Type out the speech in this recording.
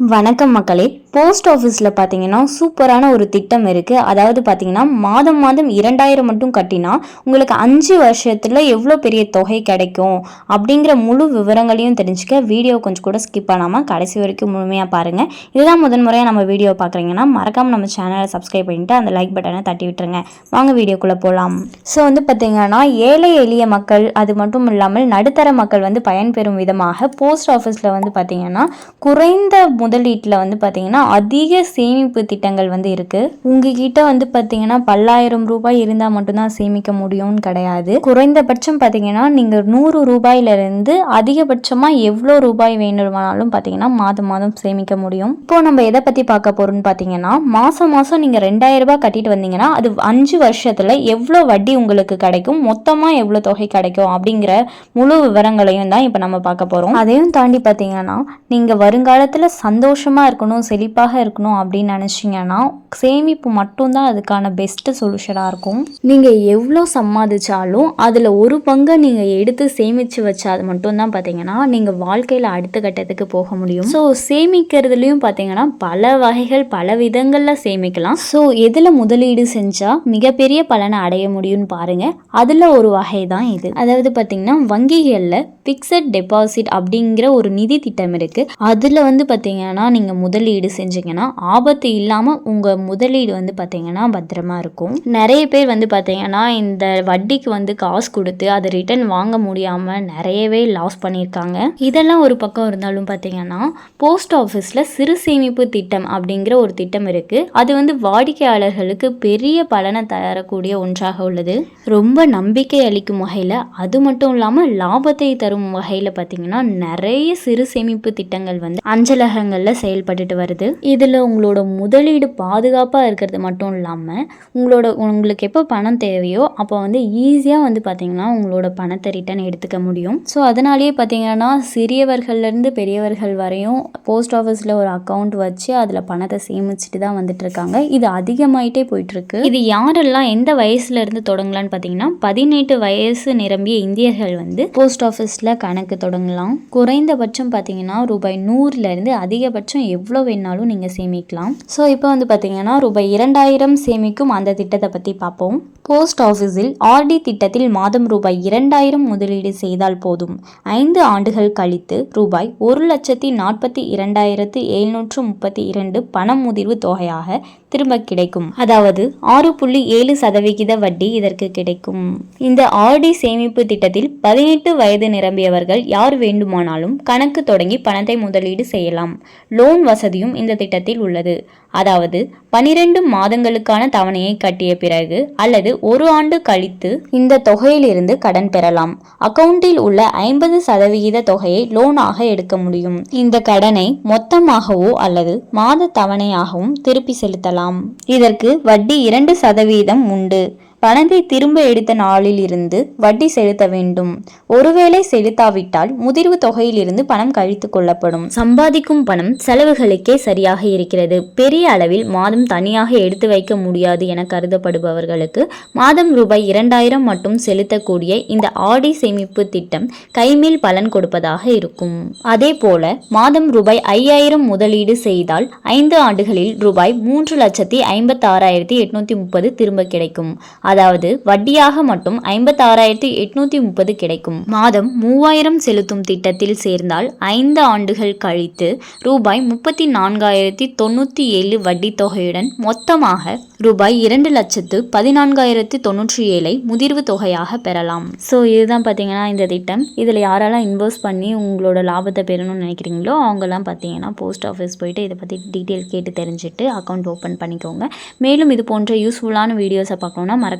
வணக்கம் மக்களே. போஸ்ட் ஆஃபீஸில் பார்த்தீங்கன்னா சூப்பரான ஒரு திட்டம் இருக்குது அதாவது பார்த்தீங்கன்னா மாதம் மாதம் இரண்டாயிரம் மட்டும் கட்டினா உங்களுக்கு அஞ்சு வருஷத்தில் எவ்வளோ பெரிய தொகை கிடைக்கும் அப்படிங்கிற முழு விவரங்களையும் தெரிஞ்சுக்க வீடியோ கொஞ்சம் கூட ஸ்கிப் பண்ணாமல் கடைசி வரைக்கும் முழுமையாக பாருங்கள் இதுதான் முதன் முறையாக நம்ம வீடியோ பார்க்குறீங்கன்னா மறக்காமல் நம்ம சேனலை சப்ஸ்கிரைப் பண்ணிட்டு அந்த லைக் பட்டனை தட்டி விட்டுருங்க. வாங்க வீடியோக்குள்ளே போகலாம் ஸோ வந்து பார்த்தீங்கன்னா ஏழை எளிய மக்கள் அது மட்டும் இல்லாமல் நடுத்தர மக்கள் வந்து பயன்பெறும் விதமாக போஸ்ட் ஆஃபீஸில் வந்து பார்த்தீங்கன்னா குறைந்த முதலீட்டில் வந்து பார்த்தீங்கன்னா அதிக சேமிப்பு திட்டங்கள் வந்து இருக்குது உங்ககிட்ட வந்து பார்த்தீங்கன்னா பல்லாயிரம் ரூபாய் இருந்தால் மட்டும்தான் சேமிக்க முடியும்னு கிடையாது. குறைந்தபட்சம் பார்த்தீங்கன்னா நீங்கள் நூறு ரூபாயிலிருந்து அதிகபட்சமாக எவ்வளோ ரூபாய் வேணுமானாலும் பார்த்தீங்கன்னா மாதம் மாதம் சேமிக்க முடியும். இப்போ நம்ம எதை பற்றி பார்க்க போகிறோம்னு பார்த்தீங்கன்னா மாதம் மாதம் நீங்கள் ரெண்டாயிரம் ரூபாய் கட்டிட்டு வந்தீங்கன்னா அது அஞ்சு வருஷத்தில் எவ்வளோ வட்டி உங்களுக்கு கிடைக்கும் மொத்தமாக எவ்வளோ தொகை கிடைக்கும் அப்படிங்கிற முழு விவரங்களையும் தான் இப்போ நம்ம பார்க்க போகிறோம் அதையும் தாண்டி பார்த்தீங்கன்னா நீங்கள் வருங்காலத்தில் சந்த சந்தோஷமாக இருக்கணும் செழிப்பாக இருக்கணும் அப்படின்னு நினச்சிங்கன்னா சேமிப்பு மட்டும்தான் அதுக்கான பெஸ்ட்டு சொல்யூஷனாக இருக்கும். நீங்கள் எவ்வளோ சம்பாதிச்சாலும் அதில் ஒரு பங்கை நீங்கள் எடுத்து சேமித்து வச்சா அது மட்டும்தான் பார்த்தீங்கன்னா நீங்கள் வாழ்க்கையில் அடுத்த கட்டத்துக்கு போக முடியும். ஸோ சேமிக்கிறதுலையும் பார்த்தீங்கன்னா பல வகைகள் பல விதங்களில் சேமிக்கலாம். ஸோ எதில் முதலீடு செஞ்சால் மிகப்பெரிய பலனை அடைய முடியும்னு பாருங்கள் அதில் ஒரு வகை தான் இது. அதாவது பார்த்தீங்கன்னா வங்கிகளில் ஃபிக்ஸட் டெபாசிட் அப்படிங்கிற ஒரு நிதி திட்டம் இருக்குது அதில் வந்து பார்த்தீங்கன்னா நீங்கள் முதலீடு செஞ்சீங்கன்னா ஆபத்து இல்லாமல் உங்கள் முதலீடு வந்து பார்த்தீங்கன்னா பத்திரமா இருக்கும். நிறைய பேர் வந்து பார்த்தீங்கன்னா இந்த வட்டிக்கு வந்து காசு கொடுத்து அதை ரிட்டர்ன் வாங்க முடியாமல் நிறையவே லாஸ் பண்ணியிருக்காங்க. இதெல்லாம் ஒரு பக்கம் இருந்தாலும் பார்த்தீங்கன்னா போஸ்ட் ஆஃபீஸில் சிறு சேமிப்பு திட்டம் அப்படிங்கிற ஒரு திட்டம் இருக்குது அது வந்து வாடிக்கையாளர்களுக்கு பெரிய பலனை தரக்கூடிய ஒன்றாக உள்ளது. ரொம்ப நம்பிக்கை அளிக்கும் வகையில் அது மட்டும் இல்லாமல் லாபத்தை தரும் வகையில் பார்த்தீங்கன்னா நிறைய சிறு சேமிப்பு திட்டங்கள் வந்து அஞ்சலகங்கள் அஞ்சலகங்களில் செயல்பட்டுட்டு வருது. இதில் உங்களோட முதலீடு பாதுகாப்பாக இருக்கிறது மட்டும் இல்லாமல் உங்களோட உங்களுக்கு எப்போ பணம் தேவையோ அப்போ வந்து ஈஸியாக வந்து பார்த்திங்கன்னா உங்களோட பணத்தை ரிட்டர்ன் எடுத்துக்க முடியும். ஸோ அதனாலேயே பார்த்தீங்கன்னா சிறியவர்கள்லேருந்து பெரியவர்கள் வரையும் போஸ்ட் ஆஃபீஸில் ஒரு அக்கௌண்ட் வச்சு அதில் பணத்தை சேமிச்சுட்டு தான் வந்துட்டு இருக்காங்க. இது அதிகமாயிட்டே போயிட்டுருக்கு. இது யாரெல்லாம் எந்த வயசுலேருந்து தொடங்கலான்னு பார்த்தீங்கன்னா பதினெட்டு வயசு நிரம்பிய இந்தியர்கள் வந்து போஸ்ட் ஆஃபீஸில் கணக்கு தொடங்கலாம். குறைந்தபட்சம் பார்த்தீங்கன்னா ரூபாய் நூறுலேருந்து அதிகபட்சம் எவ்வளோ வேணாலும் நீங்கள் சேமிக்கலாம். ஸோ இப்போ வந்து பார்த்தீங்கன்னா ரூபாய் இரண்டாயிரம் சேமிக்கும் அந்த திட்டத்தை பற்றி பார்ப்போம். போஸ்ட் ஆஃபீஸில் ஆர்டி திட்டத்தில் மாதம் ரூபாய் இரண்டாயிரம் முதலீடு செய்தால் போதும். ஐந்து ஆண்டுகள் கழித்து ரூபாய் ஒரு லட்சத்தி நாற்பத்தி இரண்டாயிரத்து எழுநூற்று முப்பத்தி இரண்டு பணம் முதிர்வு தொகையாக திரும்ப கிடைக்கும். அதாவது ஆறு புள்ளி ஏழு சதவிகித வட்டி இதற்கு கிடைக்கும். இந்த ஆர்டி சேமிப்பு திட்டத்தில் பதினெட்டு வயது நிரம்பியவர்கள் யார் வேண்டுமானாலும் கணக்கு தொடங்கி பணத்தை முதலீடு செய்யலாம். லோன் வசதியும் இந்த திட்டத்தில் உள்ளது. அதாவது பனிரெண்டு மாதங்களுக்கான தவணையை கட்டிய பிறகு அல்லது ஒரு ஆண்டு கழித்து இந்த தொகையிலிருந்து கடன் பெறலாம். அக்கவுண்டில் உள்ள ஐம்பது சதவிகித தொகையை லோனாக எடுக்க முடியும். இந்த கடனை மொத்தமாகவோ அல்லது மாத தவணையாகவும் திருப்பி செலுத்தலாம். இதற்கு வட்டி இரண்டு சதவீதம் உண்டு. பணத்தை திரும்ப எடுத்த நாளில் இருந்து வட்டி செலுத்த வேண்டும். ஒருவேளை செலுத்தாவிட்டால் முதிர்வு தொகையிலிருந்து பணம் கழித்து கொள்ளப்படும். சம்பாதிக்கும் பணம் செலவுகளுக்கே சரியாக இருக்கிறது. பெரிய அளவில் மாதம் தனியாக எடுத்து வைக்க முடியாது என கருதப்படுபவர்களுக்கு மாதம் ரூபாய் இரண்டாயிரம் மட்டும் செலுத்தக்கூடிய இந்த ஆடி சேமிப்பு திட்டம் கைமேல் பலன் கொடுப்பதாக இருக்கும். அதே போல மாதம் ரூபாய் ஐயாயிரம் முதலீடு செய்தால் ஐந்து ஆண்டுகளில் ரூபாய் மூன்று லட்சத்தி ஐம்பத்தி ஆறாயிரத்தி எட்நூத்தி முப்பது திரும்ப கிடைக்கும். அதாவது வட்டியாக மட்டும் ஐம்பத்தாறாயிரத்தி எட்நூத்தி முப்பது கிடைக்கும். மாதம் மூவாயிரம் செலுத்தும் திட்டத்தில் சேர்ந்தால் ஐந்து ஆண்டுகள் கழித்து ரூபாய் முப்பத்தி நான்காயிரத்தி தொண்ணூற்றி ஏழு வட்டி தொகையுடன் மொத்தமாக ரூபாய் இரண்டு லட்சத்து பதினான்காயிரத்தி தொண்ணூற்றி ஏழை முதிர்வு தொகையாக பெறலாம். ஸோ இதுதான் பார்த்தீங்கன்னா இந்த திட்டம். இதில் யாரெல்லாம் இன்வெஸ்ட் பண்ணி உங்களோட லாபத்தை பெறணும்னு நினைக்கிறீங்களோ அவங்கெல்லாம் பார்த்தீங்கன்னா போஸ்ட் ஆஃபீஸ் போயிட்டு இதை பற்றி டீட்டெயில் கேட்டு தெரிஞ்சுட்டு அக்கௌண்ட் ஓப்பன் பண்ணிக்கோங்க. மேலும் இது போன்ற யூஸ்ஃபுல்லான வீடியோஸை பார்க்கணுன்னா மறக்க